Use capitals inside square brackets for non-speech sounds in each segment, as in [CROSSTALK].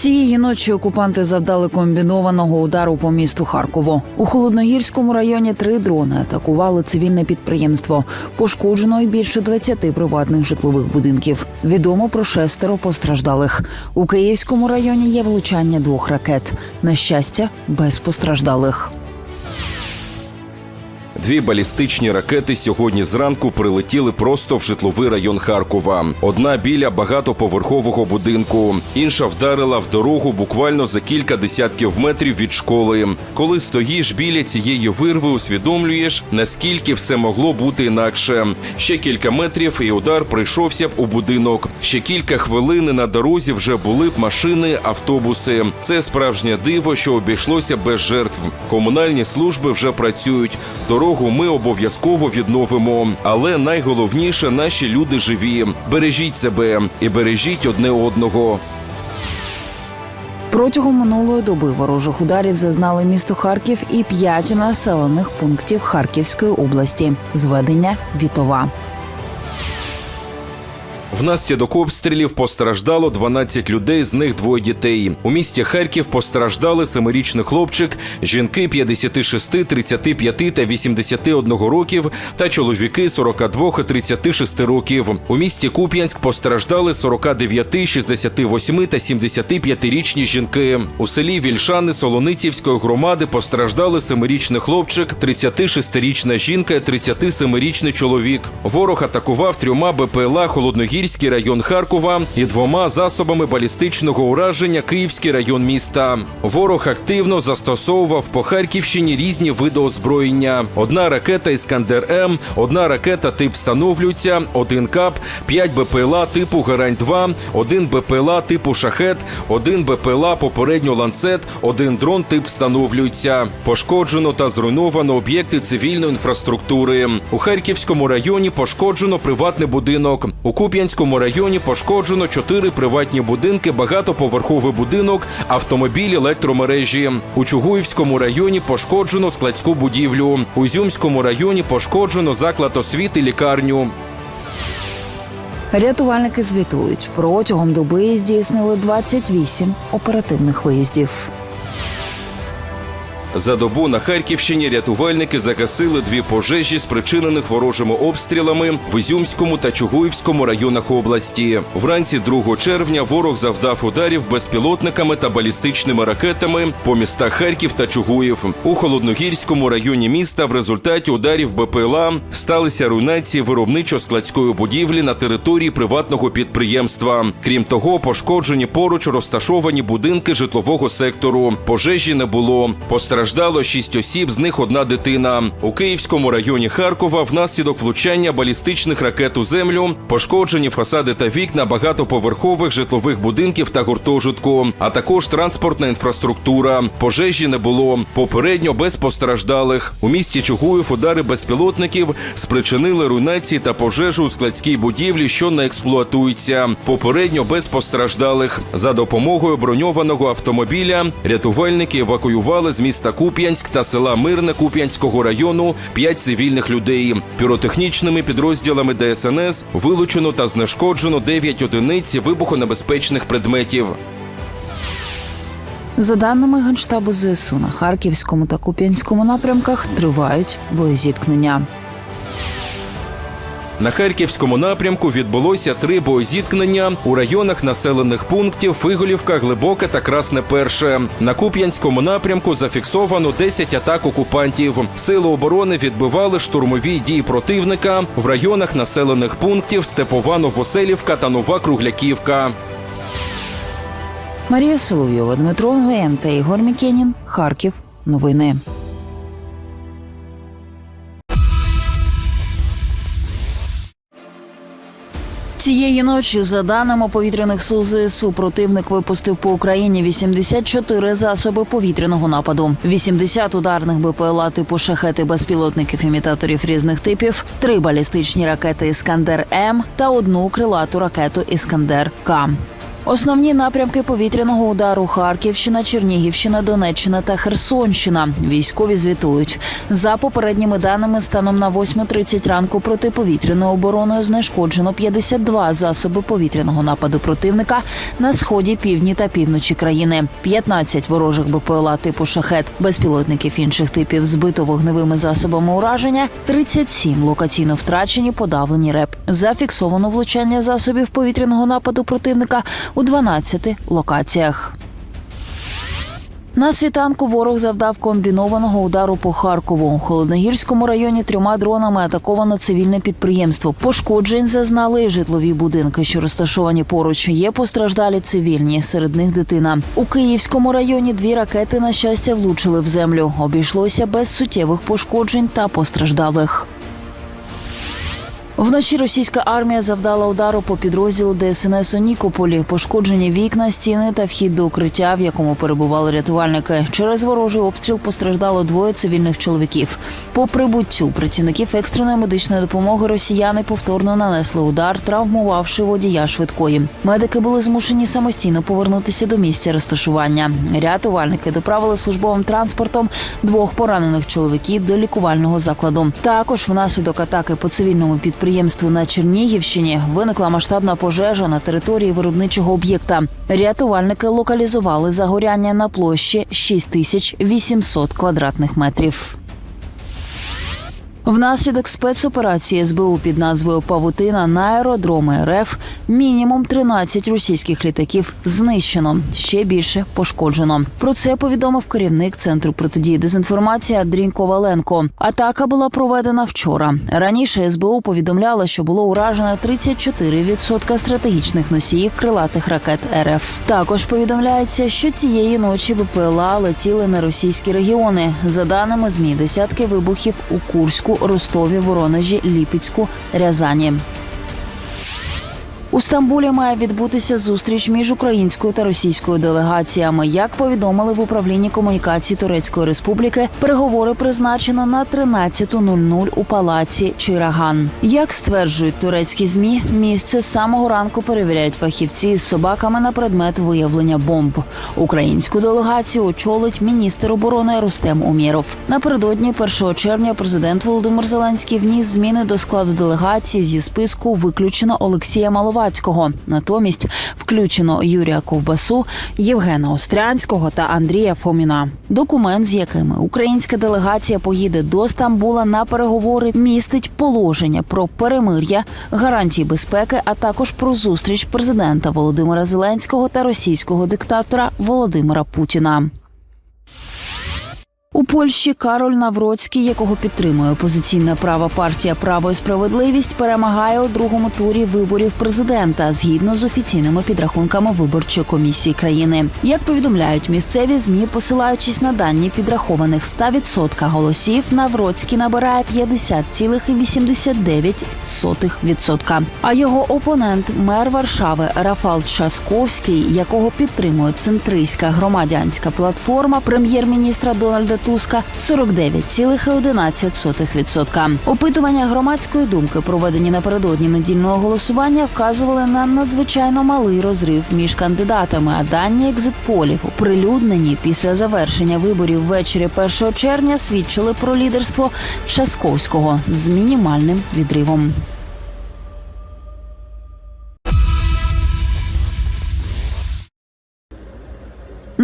Цієї ночі окупанти завдали комбінованого удару по місту Харкову. У холодногірському районі три дрони атакували цивільне підприємство. Пошкоджено й більше 20 приватних житлових будинків. Відомо про шестеро постраждалих. У Київському районі є влучання двох ракет. На щастя, без постраждалих. Дві балістичні ракети сьогодні зранку прилетіли просто в житловий район Харкова. Одна біля багатоповерхового будинку, інша вдарила в дорогу буквально за кілька десятків метрів від школи. Коли стоїш біля цієї вирви, усвідомлюєш, наскільки все могло бути інакше. Ще кілька метрів, і удар прийшовся б у будинок. Ще кілька хвилин на дорозі вже були б машини, автобуси. Це справжнє диво, що обійшлося без жертв. Комунальні служби вже працюють. Дорогу ми обов'язково відновимо. Але найголовніше наші люди живі. Бережіть себе і бережіть одне одного. Протягом минулої доби ворожих ударів зазнали місто Харків і п'ять населених пунктів Харківської області. Зведення Вітова. Внаслідок обстрілів постраждало 12 людей, з них двоє дітей. У місті Харків постраждали семирічний хлопчик, жінки 56, 35 та 81 років та чоловіки 42 і 36 років. У місті Куп'янськ постраждали 49, 68 та 75-річні жінки. У селі Вільшани Солоницівської громади постраждали семирічний хлопчик, 36-річна жінка 37-річний чоловік. Ворог атакував трьома БПЛА холодногірський район Харкова і двома засобами балістичного ураження Київський район міста. Ворог активно застосовував по Харківщині різні види озброєння: одна ракета Іскандер М, одна ракета тип встановлюється, один кап, п'ять БПЛА типу Герань 2 один БПЛА типу Шахет, один БПЛА попередньо ланцет, один дрон тип встановлюється. Пошкоджено та зруйновано об'єкти цивільної інфраструктури. У Харківському районі пошкоджено приватний будинок. У Куп'янському районі пошкоджено чотири приватні будинки, багатоповерховий будинок, автомобіль, електромережі. У Чугуївському районі пошкоджено складську будівлю. У Зюмському районі пошкоджено заклад освіти, лікарню. Рятувальники звітують, протягом доби здійснили 28 оперативних виїздів. За добу на Харківщині рятувальники загасили дві пожежі, спричинених ворожими обстрілами в Ізюмському та Чугуївському районах області. Вранці 2 червня ворог завдав ударів безпілотниками та балістичними ракетами по містах Харків та Чугуїв. У холодногірському районі міста в результаті ударів БПЛА сталися руйнації виробничо-складської будівлі на території приватного підприємства. Крім того, пошкоджені поруч розташовані будинки житлового сектору. Пожежі не було. Постраждало шість осіб, з них одна дитина. У Київському районі Харкова внаслідок влучання балістичних ракет у землю пошкоджені фасади та вікна багатоповерхових житлових будинків та гуртожитку, а також транспортна інфраструктура. Пожежі не було. Попередньо без постраждалих. У місті Чугуїв удари безпілотників спричинили руйнації та пожежу у складській будівлі, що не експлуатується. Попередньо без постраждалих. За допомогою броньованого автомобіля рятувальники евакуювали з міста Куп'янськ та села Мирне Куп'янського району п'ять цивільних людей. Піротехнічними підрозділами ДСНС вилучено та знешкоджено 9 одиниць вибухонебезпечних предметів. За даними Генштабу ЗСУ, на Харківському та Куп'янському напрямках тривають боєзіткнення. На харківському напрямку відбулося три боєзіткнення у районах населених пунктів Фиголівка, Глибоке та Красне Перше. На Куп'янському напрямку зафіксовано 10 атак окупантів. Сили оборони відбивали штурмові дії противника в районах населених пунктів Степова, Новоселівка та Нова Кругляківка. Марія Соловйова, Дмитро Нгоєн та Ігор Мікенін. Харків. Новини. Цієї ночі, за даними повітряних сил ЗСУ, противник випустив по Україні 84 засоби повітряного нападу, 80 ударних БПЛА типу шахети безпілотників імітаторів різних типів, три балістичні ракети Іскандер М та одну крилату ракету Іскандер К. Основні напрямки повітряного удару Харківщина, Чернігівщина, Донеччина та Херсонщина. Військові звітують за попередніми даними. Станом на 8.30 ранку протиповітряною обороною знешкоджено 52 засоби повітряного нападу противника на сході, півдні та півночі країни. 15 ворожих БПЛА типу шахет, безпілотників інших типів збито вогневими засобами ураження. 37 локаційно втрачені, подавлені РЕП. Зафіксовано влучання засобів повітряного нападу противника у 12 локаціях. На світанку ворог завдав комбінованого удару по Харкову. У Холодногірському районі трьома дронами атаковано цивільне підприємство. Пошкоджень зазнали житлові будинки, що розташовані поруч. Є постраждалі цивільні, серед них дитина. У Київському районі дві ракети, на щастя, влучили в землю. Обійшлося без суттєвих пошкоджень та постраждалих. Вночі російська армія завдала удару по підрозділу ДСНС у Нікополі. Пошкоджені вікна, стіни та вхід до укриття, в якому перебували рятувальники. Через ворожий обстріл постраждало двоє цивільних чоловіків. По прибуттю працівників екстреної медичної допомоги росіяни повторно нанесли удар, травмувавши водія швидкої. Медики були змушені самостійно повернутися до місця розташування. Рятувальники доправили службовим транспортом двох поранених чоловіків до лікувального закладу. Також внаслідок атаки по цивільному підприємству на Чернігівщині виникла масштабна пожежа на території виробничого об'єкта. Рятувальники локалізували загоряння на площі 6800 квадратних метрів. Внаслідок спецоперації СБУ під назвою Павутина на аеродроми РФ мінімум 13 російських літаків знищено, ще більше пошкоджено. Про це повідомив керівник центру протидії дезінформації Андрій Коваленко. Атака була проведена вчора. Раніше СБУ повідомляла, що було уражено 34% стратегічних носіїв крилатих ракет РФ. Також повідомляється, що цієї ночі БПЛА летіли на російські регіони. За даними змі, десятки вибухів у Курську, Ростові, Воронежі, Ліпецьку, Рязані. У Стамбулі має відбутися зустріч між українською та російською делегаціями. Як повідомили в управлінні комунікації Турецької Республіки, переговори призначено на 13.00 у палаці Чираган. Як стверджують турецькі змі, місце з самого ранку перевіряють фахівці з собаками на предмет виявлення бомб. Українську делегацію очолить міністр оборони Рустем Умєров. Напередодні 1 червня президент Володимир Зеленський вніс зміни до складу делегації зі списку виключено Олексія Маловацького. Натомість включено Юрія Ковбасу, Євгена Острянського та Андрія Фоміна. Документ, з якими українська делегація поїде до Стамбула на переговори, містить положення про перемир'я, гарантії безпеки, а також про зустріч президента Володимира Зеленського та російського диктатора Володимира Путіна. У Польщі Кароль Навроцький, якого підтримує опозиційна права партія Право і справедливість, перемагає у другому турі виборів президента згідно з офіційними підрахунками виборчої комісії країни. Як повідомляють місцеві змі, посилаючись на дані підрахованих 100% голосів, Навроцький набирає 50,89%. А його опонент, мер Варшави Рафал Часковський, якого підтримує центристська громадянська платформа прем'єр-міністра Дональда Туска 49,11%. Опитування громадської думки, проведені напередодні недільного голосування, вказували на надзвичайно малий розрив між кандидатами. А дані екзитполів, оприлюднені після завершення виборів ввечері 1 червня, свідчили про лідерство Часковського з мінімальним відривом.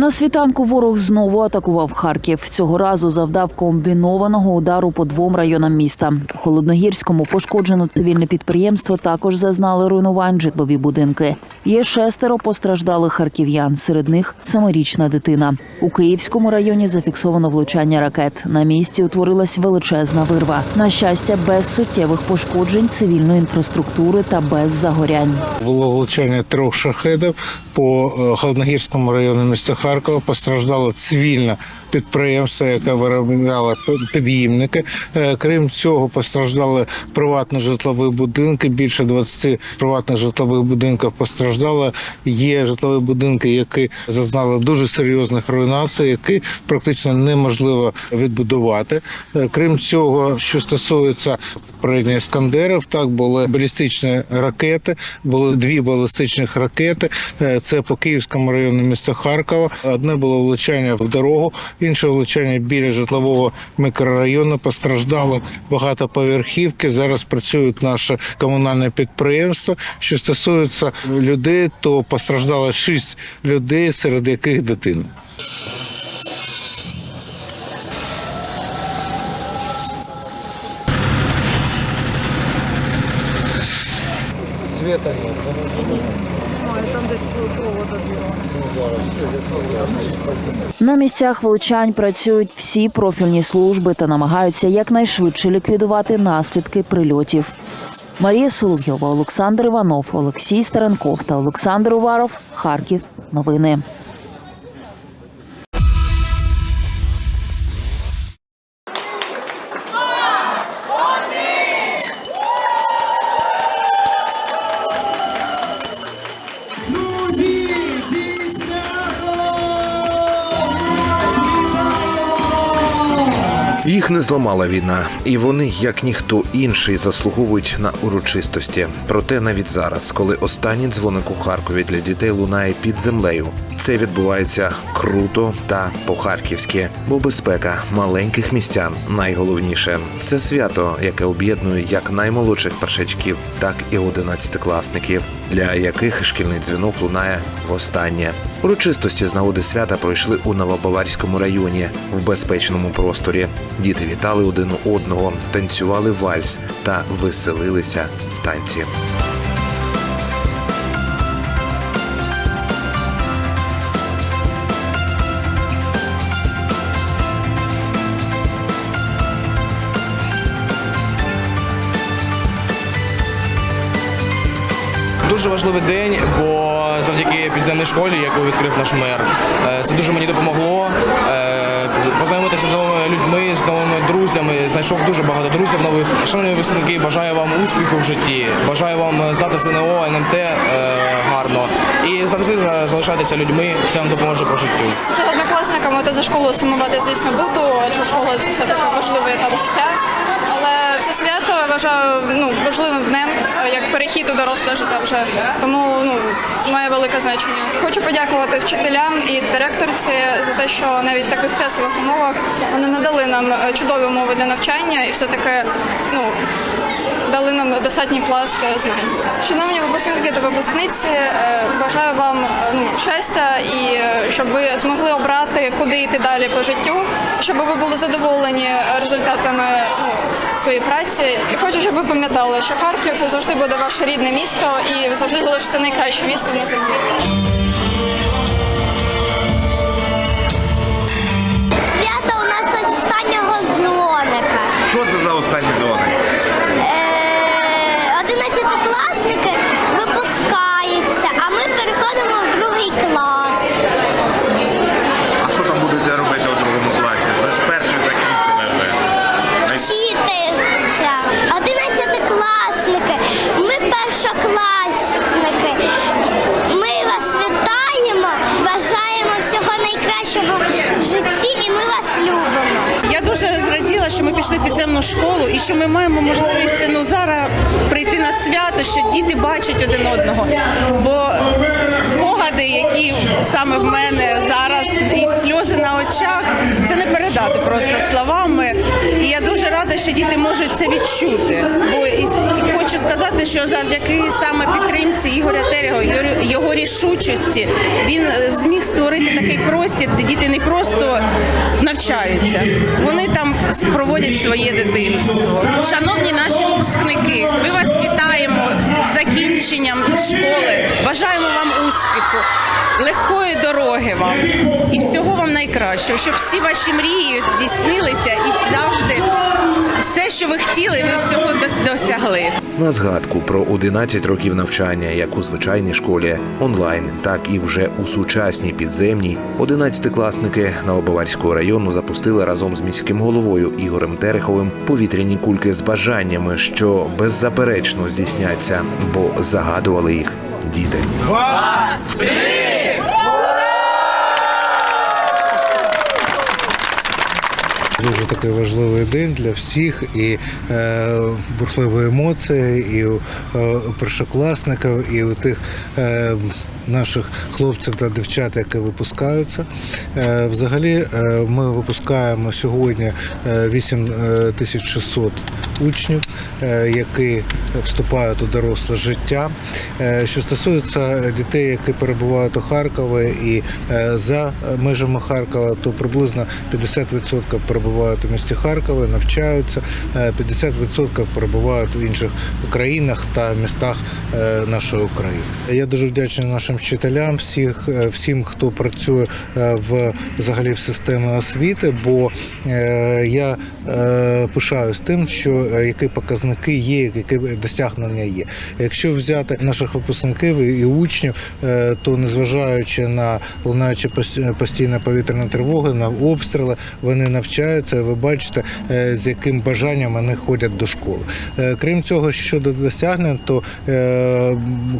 На світанку ворог знову атакував Харків. Цього разу завдав комбінованого удару по двом районам міста. У Холодногірському пошкоджено цивільне підприємство. Також зазнали руйнувань житлові будинки. Є шестеро постраждалих харків'ян. Серед них семирічна дитина. У Київському районі зафіксовано влучання ракет. На місці утворилась величезна вирва. На щастя, без суттєвих пошкоджень цивільної інфраструктури та без загорянь. Було влучання трьох шахедів по е, Холодногірському району міста Харкова. Харкова. постраждала цивільне підприємство, яке виробляло під'їмники. Е, Крім цього, постраждали приватні житлові будинки. Більше 20 приватних житлових будинків постраждало. Є житлові будинки, які зазнали дуже серйозних руйнацій, які практично неможливо відбудувати. Е, Крім цього, що стосується попередньо іскандерів, так були балістичні ракети, були дві балістичних ракети. Е, Це по Київському району міста Харкова. Одне було влучання в дорогу, інше влучання біля житлового мікрорайону. Постраждало багатоповерхівки. Зараз працюють наше комунальне підприємство. Що стосується людей, то постраждало шість людей, серед яких дитина. Света нет. На місцях влучань працюють всі профільні служби та намагаються якнайшвидше ліквідувати наслідки прильотів. Марія Соловйова, Олександр Іванов, Олексій Старенков та Олександр Уваров. Харків. Новини. Не зламала війна, і вони, як ніхто інший, заслуговують на урочистості. Проте навіть зараз, коли останній дзвоник у Харкові для дітей лунає під землею, це відбувається круто та по-харківськи, бо безпека маленьких містян найголовніше. Це свято, яке об'єднує як наймолодших першачків, так і одинадцятикласників, для яких шкільний дзвінок лунає востаннє. Урочистості з нагоди свята пройшли у Новобаварському районі в безпечному просторі. Діти вітали один одного, танцювали вальс та веселилися в танці. Дуже важливий день, бо завдяки підземній школі, яку відкрив наш мер, е, це дуже мені допомогло. Познайомитися з новими людьми, з новими друзями. Знайшов дуже багато друзів нових. Шановні випускники, бажаю вам успіху в житті. Бажаю вам здати ЗНО, НМТ е, гарно і завжди за- залишайтеся людьми. Це вам допоможе по життю. З однокласниками та за школу сумувати, звісно, буду, адже школа це все таки важливий етап життя. Але це свято я вважаю ну, важливим днем, е, як перехід у доросле життя вже. Тому ну, має велике значення. Хочу подякувати вчителям і директорці за те, що навіть в таких стресових умовах вони надали нам е, чудові умови для навчання і все-таки ну, дали нам достатній пласт е, знань. Шановні випускники та випускниці, е, бажаю вам ну, щастя і щоб ви змогли обрати, куди йти далі по життю, щоб ви були задоволені результатами ну, своєї праці. І хочу, щоб ви пам'ятали, що Харків це завжди буде ваше рідне місто і завжди залишиться найкраще місто на землі. Що це за останні дзвоник? Е, Одинадцятикласники випускаються, а ми переходимо в другий клас. А що там будете робити у другому класі? Ви ж перший закінчили вже. Вчитися. Одинадцятикласники, ми першокласники. Ми вас вітаємо, бажаємо всього найкращого в житті і ми вас любимо. Я дуже зраділа, що ми пішли в підземну школу і що ми маємо можливість ну, зараз прийти на свято, що діти бачать один одного. Бо спогади, які саме в мене зараз, і сльози на очах, це не передати просто словами. І я дуже рада, що діти можуть це відчути. Бо і, і хочу сказати, що завдяки саме підтримці Ігоря Терього, його- рішучості, він е, зміг створити такий простір, де діти не просто навчаються, вони там проводять своє дитинство. Шановні наші випускники, ми вас вітаємо закінченням школи. Бажаємо вам успіху, легкої дороги вам і всього вам найкращого, щоб всі ваші мрії здійснилися і завжди все, що ви хотіли, ви всього досягли. На згадку про 11 років навчання, як у звичайній школі, онлайн, так і вже у сучасній підземній, 11-класники Новобаварського району запустили разом з міським головою Ігорем Тереховим повітряні кульки з бажаннями, що беззаперечно здійсняться, бо загадували їх діти. Дуже такий важливий день для всіх, і е, бурхливі емоції, і у е, першокласників, і у тих е, наших хлопців та дівчат, які випускаються. Е, взагалі, е, ми випускаємо сьогодні е, 8600 учнів, е, які вступають у доросле життя. Що стосується дітей, які перебувають у Харкові і за межами Харкова, то приблизно 50% перебувають у місті Харкові, навчаються, е, 50% перебувають у інших країнах та містах нашої України. Я дуже вдячний нашим вчителям, всіх, е, всім, хто працює е, в взагалі в системі освіти, бо е, я пишаюсь тим, що які показники є, які досягнення є. Якщо взяти наших випускників і учнів, то незважаючи на лунаючі пос- постійна повітряна тривога, на обстріли, вони навчаються. Ви бачите, з яким бажанням вони ходять до школи. Крім цього, щодо досягнень, то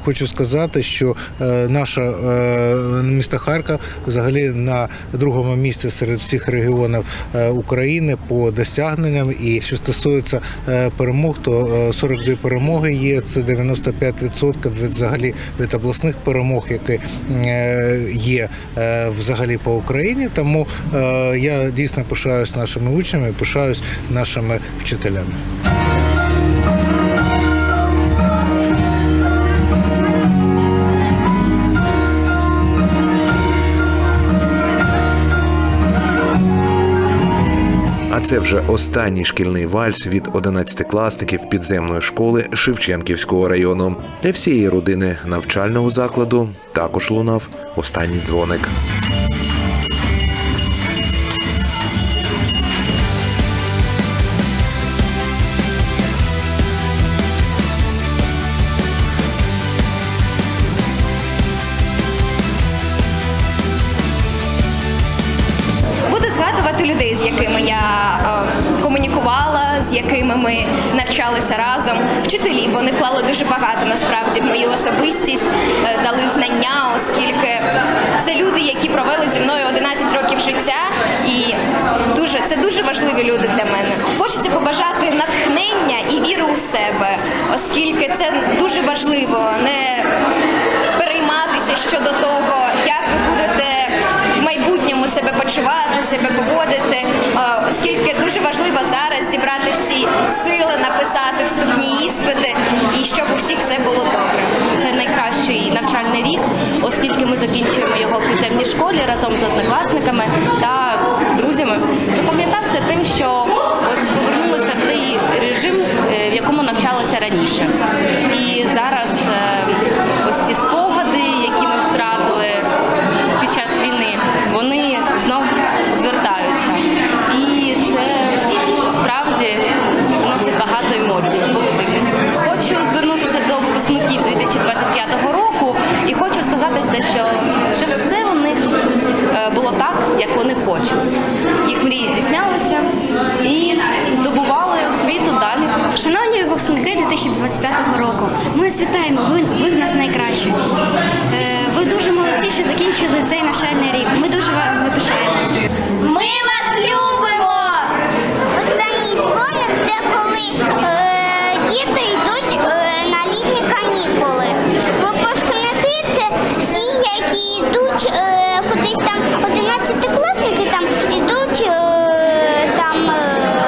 хочу сказати, що е, наша е, місто Харків взагалі на другому місці серед всіх регіонів е, України по досягненням. І що стосується е, перемог, то е, 42 перемоги є. Це 95% від взагалі від обласних перемог, які е, є е, взагалі по Україні. Тому е, я дійсно пишаюсь нашими учнями, пишаюсь нашими вчителями. Це вже останній шкільний вальс від 11-класників підземної школи Шевченківського району. Для всієї родини навчального закладу також лунав останній дзвоник. В мою особистість, е, дали знання, оскільки це люди, які провели зі мною 11 років життя, і дуже це дуже важливі люди для мене. Хочеться побажати натхнення і віри у себе, оскільки це дуже важливо не перейматися щодо того, як ви будете в майбутньому себе почувати, себе поводити, е, оскільки дуже важливо зараз зібрати всі сили, написати вступні іспити і щоб у всіх все було добре. Це найкращий навчальний рік, оскільки ми закінчуємо його в підземній школі разом з однокласниками та друзями. Запам'ятався тим, що ось повернулися в той режим, е, в якому навчалися раніше. І зараз е, ось ці спогади, які ми 2025 року і хочу сказати, те, що щоб все у них е, було так, як вони хочуть. Їх мрії здійснялися і здобували освіту далі. Шановні випускники 2025 року, ми вас вітаємо. Ви, ви в нас найкращі. Е, ви дуже молодці, що закінчили цей навчальний рік. Ми дуже вами пишаємося. Ми вас любимо! Останній дзвоник це коли літні канікули. Випускники це ті, які йдуть е, кудись там, 11-класники там ідуть е, там е,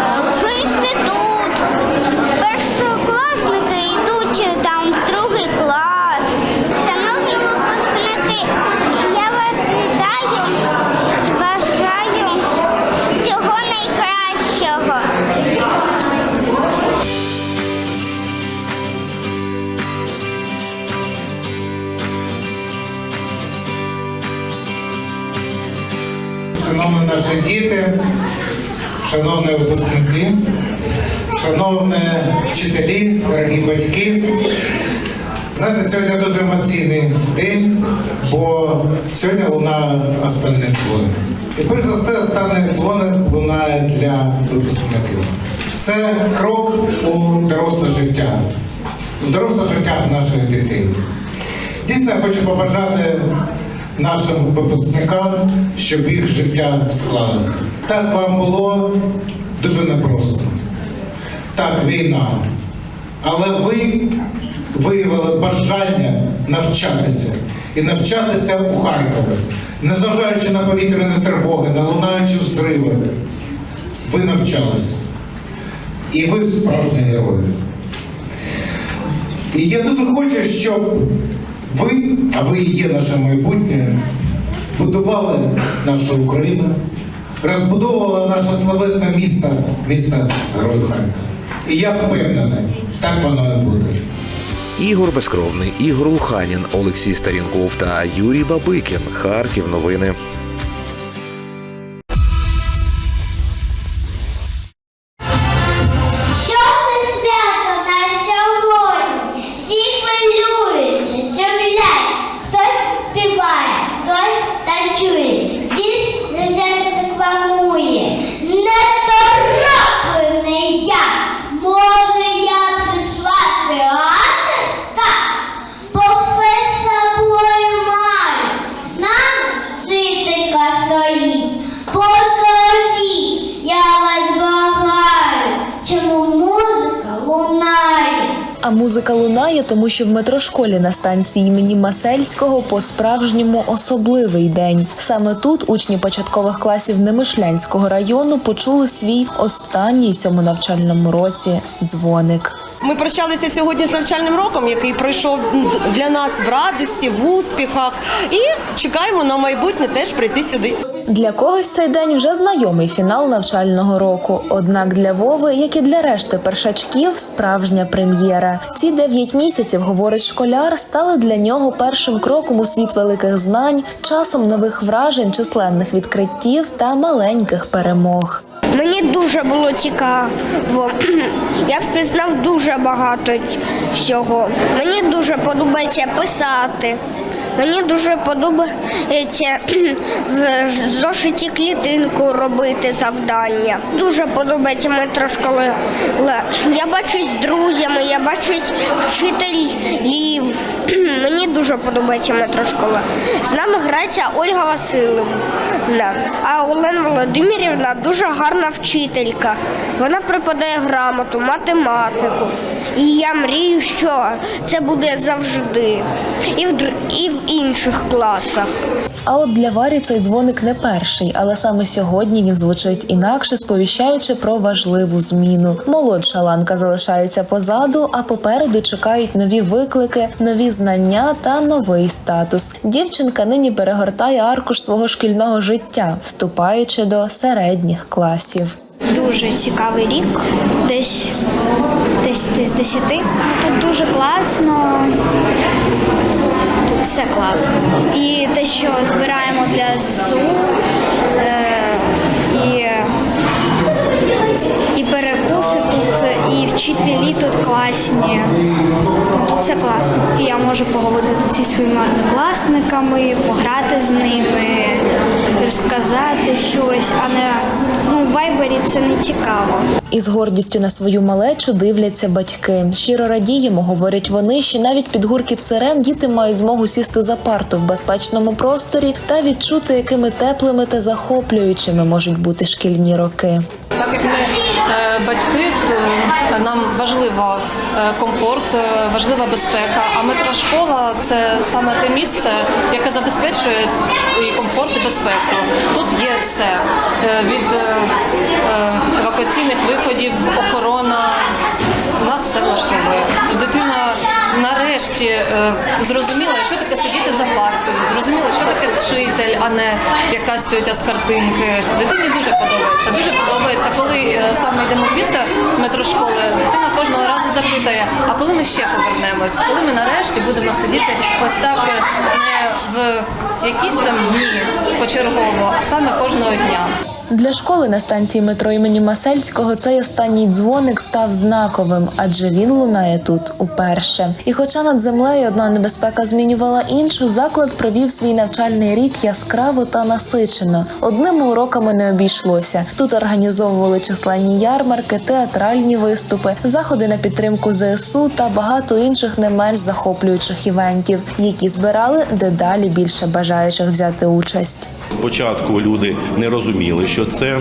шановні наші діти, шановні випускники, шановні вчителі, дорогі батьки. Знаєте, сьогодні дуже емоційний день, бо сьогодні лунає останній дзвоник. І перш за все, останній дзвоник лунає для випускників. Це крок у доросле життя, у доросле життя наших дітей. Дійсно, я хочу побажати нашим випускникам, щоб їх життя склалося. Так вам було дуже непросто. Так, війна. Але ви виявили бажання навчатися і навчатися у Харкові, незважаючи на повітряні тривоги, на лунаючі взриви. Ви навчалися. І ви справжні герої. І я дуже хочу, щоб ви, а ви і є наше майбутнє, будували нашу Україну, розбудовували наше славетне місто, місто Харків. І я впевнений, так воно і буде. Ігор Безкровний, Ігор Луханін, Олексій Старінков та Юрій Бабикін. Харків. Новини. А музика лунає, тому що в метрошколі на станції імені Масельського по-справжньому особливий день. Саме тут учні початкових класів Немишлянського району почули свій останній цьому навчальному році дзвоник. Ми прощалися сьогодні з навчальним роком, який пройшов для нас в радості, в успіхах, і чекаємо на майбутнє теж прийти сюди. Для когось цей день вже знайомий фінал навчального року. Однак для Вови, як і для решти першачків, справжня прем'єра. Ці дев'ять місяців, говорить школяр, стали для нього першим кроком у світ великих знань, часом нових вражень, численних відкриттів та маленьких перемог. Мені дуже було цікаво. [CLEARS THROAT] Я впізнав дуже багато всього. Мені дуже подобається писати. Мені дуже подобається [CLEARS THROAT] в зошиті клітинку робити завдання. Дуже подобається метрошкола. Я бачусь з друзями, я бачусь вчителів. [CLEARS THROAT] Мені дуже подобається метрошкола. З нами грається Ольга Васильівна, а Олена Володимирівна дуже гарна вчителька. Вона преподає грамоту, математику. І я мрію, що це буде завжди. І в, др- і в інших класах. А от для Варі цей дзвоник не перший, але саме сьогодні він звучить інакше, сповіщаючи про важливу зміну. Молодша ланка залишається позаду, а попереду чекають нові виклики, нові знання та новий статус. Дівчинка нині перегортає аркуш свого шкільного життя, вступаючи до середніх класів. Дуже цікавий рік, десь десь десь десяти. Тут дуже класно. Тут все класно. І те, що збираємо для ЗСУ, е, і, і перекуси тут, і вчителі тут класні. Тут все класно. І я можу поговорити зі своїми однокласниками, пограти з ними, розказати щось, а не ну, в вайбері це не цікаво. І з гордістю на свою малечу дивляться батьки. Щиро радіємо, говорять вони, що навіть під гуркіт сирен діти мають змогу сісти за парту в безпечному просторі та відчути, якими теплими та захоплюючими можуть бути шкільні роки. Так як ми е, батьки, важливо е, комфорт, е, важлива безпека. А метрошкола це саме те місце, яке забезпечує і комфорт, і безпеку. Тут є все Е, від евакуаційних виходів, охорона. Нас все влаштовує. Дитина нарешті е, зрозуміла, що таке сидіти за партою, зрозуміла, що таке вчитель, а не якась тьотя з картинки. Дитині дуже подобається. Дуже подобається, коли е, саме йдемо після метрошколи, дитина кожного разу запитує, а коли ми ще повернемось, коли ми нарешті будемо сидіти ось так е, не в якісь там дні почергово, а саме кожного дня. Для школи на станції метро імені Масельського цей останній дзвоник став знаковим, адже він лунає тут уперше. І хоча над землею одна небезпека змінювала іншу, заклад провів свій навчальний рік яскраво та насичено. Одними уроками не обійшлося. Тут організовували численні ярмарки, театральні виступи, заходи на підтримку ЗСУ та багато інших не менш захоплюючих івентів, які збирали дедалі більше бажаючих взяти участь. Спочатку люди не розуміли, що це,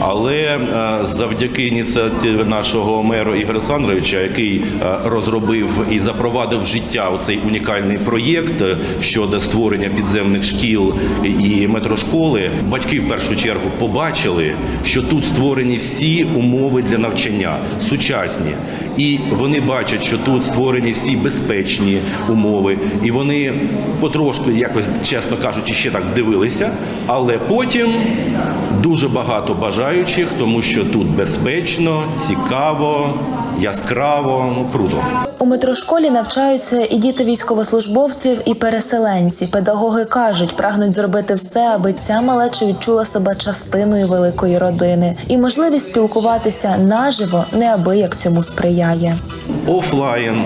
але е, завдяки ініціативі нашого мера Ігоря Сандровича, який е, розробив і запровадив в життя цей унікальний проєкт е, щодо створення підземних шкіл і метрошколи, батьки в першу чергу побачили, що тут створені всі умови для навчання сучасні, і вони бачать, що тут створені всі безпечні умови, і вони потрошку, якось чесно кажучи, ще так дивилися. Але потім дуже багато бажаючих, тому що тут безпечно, цікаво, яскраво, ну круто. У метрошколі навчаються і діти військовослужбовців, і переселенці. Педагоги кажуть, прагнуть зробити все, аби ця малеча відчула себе частиною великої родини, і можливість спілкуватися наживо неабияк цьому сприяє. Офлайн,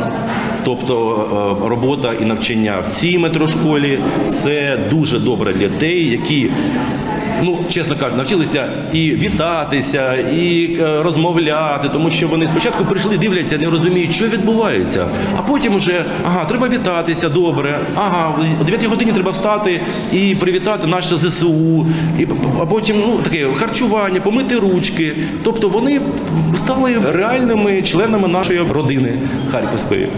тобто е, робота і навчання в цій метрошколі, це дуже добре для дітей, які. Ну, чесно кажучи, навчилися і вітатися, і е, розмовляти, тому що вони спочатку прийшли, дивляться, не розуміють, що відбувається. А потім вже ага, треба вітатися, добре. Ага, о 9 годині треба встати і привітати наше ЗСУ. І а потім ну таке харчування, помити ручки. Тобто вони стали реальними членами нашої родини харківської.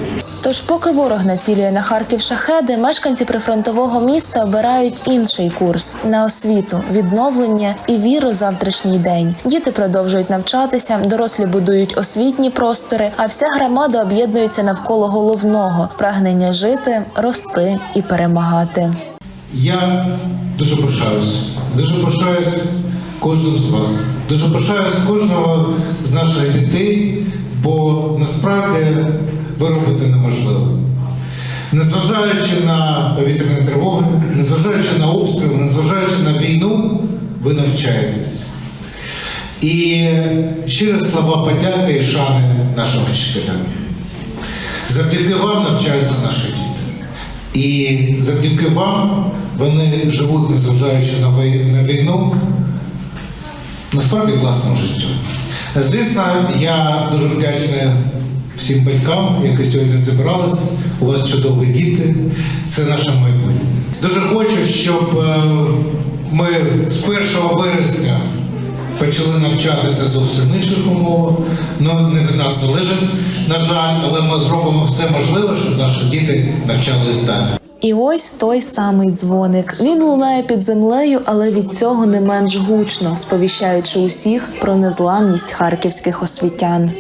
Тож, поки ворог націлює на Харків шахеди, мешканці прифронтового міста обирають інший курс на освіту, відновлення і віру в завтрашній день. Діти продовжують навчатися, дорослі будують освітні простори, а вся громада об'єднується навколо головного прагнення жити, рости і перемагати. Я дуже пишаюсь. Дуже пишаюсь кожним з вас. Дуже пишаюсь кожного з наших дітей, бо насправді ви робите неможливе. Незважаючи на повітряні тривоги, незважаючи на обстріли, незважаючи на війну, ви навчаєтесь. І щирі слова подяки і шани нашим вчителям. Завдяки вам навчаються наші діти. І завдяки вам вони живуть, незважаючи на війну, насправді класним життям. Звісно, я дуже вдячний всім батькам, які сьогодні зібрались. У вас чудові діти, це наше майбутнє. Дуже хочу, щоб е, ми з 1 вересня почали навчатися зовсім інших умовах. Ну, не від нас залежить, на жаль, але ми зробимо все можливе, щоб наші діти навчались далі. І ось той самий дзвоник. Він лунає під землею, але від цього не менш гучно, сповіщаючи усіх про незламність харківських освітян.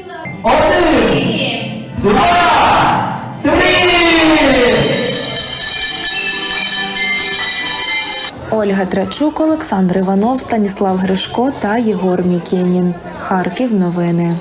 Ольга Трачук, Олександр Іванов, Станіслав Гришко та Єгор Мікєнін. Харків новини.